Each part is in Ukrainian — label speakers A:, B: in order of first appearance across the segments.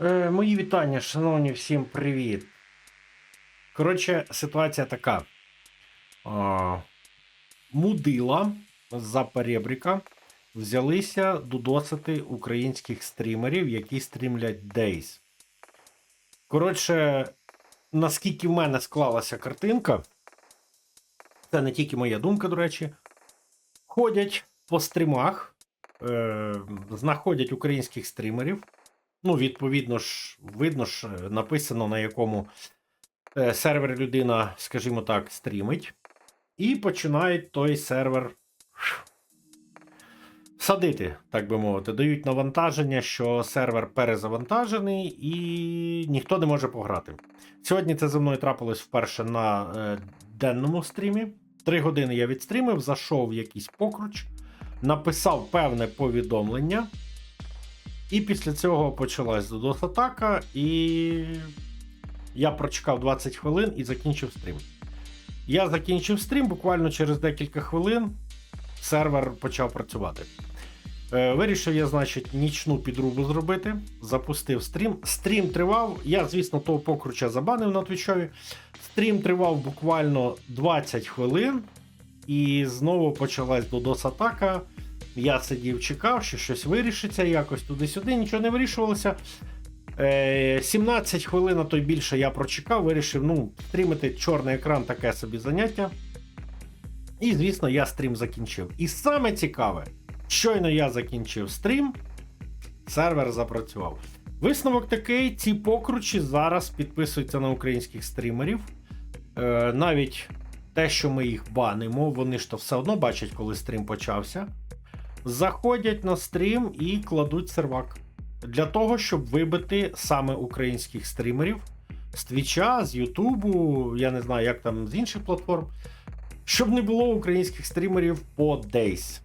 A: Е, мої вітання, шановні, всім привіт. Коротше, ситуація така. А, мудила з перебріка взялися додосити українських стрімерів, які стрімлять Days. Коротше, наскільки в мене склалася картинка, це не тільки моя думка, до речі, ходять по стрімах, е, знаходять українських стрімерів. Ну, відповідно ж, видно ж, е, написано, на якому е, сервер людина, скажімо так, стрімить. І починають той сервер садити, так би мовити. Дають навантаження, що сервер перезавантажений і ніхто не може пограти. Сьогодні це зі мною трапилось вперше на е, денному стрімі. Три години я відстрімив, зайшов якийсь покруч, написав певне повідомлення. І після цього почалась DDoS атака, і я прочекав 20 хвилин і закінчив стрім. Я закінчив стрім, буквально через декілька хвилин сервер почав працювати. Е, Вирішив я, значить, нічну підрубу зробити. Запустив стрім. Стрім тривав. Я, звісно, того покруча забанив на твічові. Стрім тривав буквально 20 хвилин, і знову почалась DDoS атака. Я сидів, чекав, що щось вирішиться, якось туди-сюди, нічого не вирішувалося. Е, 17 хвилин, а то й більше я прочекав, вирішив, ну, стрімити чорний екран таке собі заняття. І, звісно, я стрім закінчив. І саме цікаве, щойно я закінчив стрім, сервер запрацював. Висновок такий: ці покручі зараз підписуються на українських стрімерів. Е, навіть те, що ми їх банимо, вони ж то все одно бачать, коли стрім почався заходять на стрім і кладуть сервак. Для того, щоб вибити саме українських стрімерів з Твіча, з Ютубу, я не знаю, як там з інших платформ, щоб не було українських стрімерів по Days.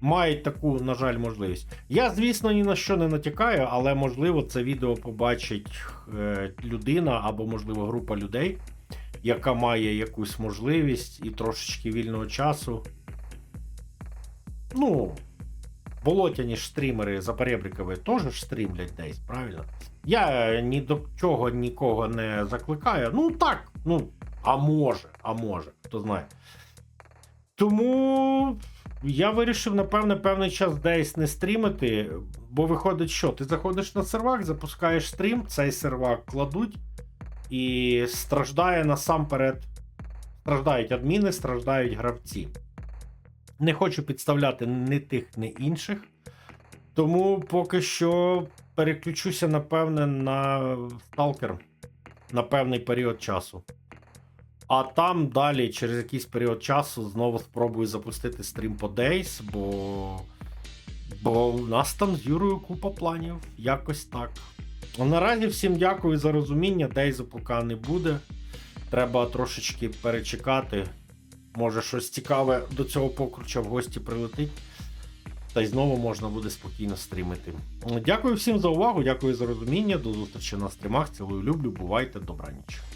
A: Мають таку, на жаль, можливість. Я, звісно, ні на що не натякаю, але можливо це відео побачить е, людина або, можливо, група людей, яка має якусь можливість і трошечки вільного часу. Ну, болотяні ж стрімери запоребрикові теж стрімлять десь, правильно? Я ні до чого нікого не закликаю. Ну так, ну, а може, а може, хто знає. Тому я вирішив, напевне, певний час десь не стрімити, бо виходить, що ти заходиш на сервак, запускаєш стрім, цей сервак кладуть, і страждає насамперед. Страждають адміни, страждають гравці. Не хочу підставляти ні тих, ні інших. Тому поки що переключуся, напевне, на сталкер на певний період часу. А там далі, через якийсь період часу, знову спробую запустити стрім по Days, бо. Бо у нас там з Юрою купа планів. Якось так. А наразі всім дякую за розуміння. Дейзу поки не буде. Треба трошечки перечекати. Може, щось цікаве до цього покруча в гості прилетить. Та й знову можна буде спокійно стрімити. Дякую всім за увагу, дякую за розуміння. До зустрічі на стрімах. Цілую люблю. Бувайте, добраніч.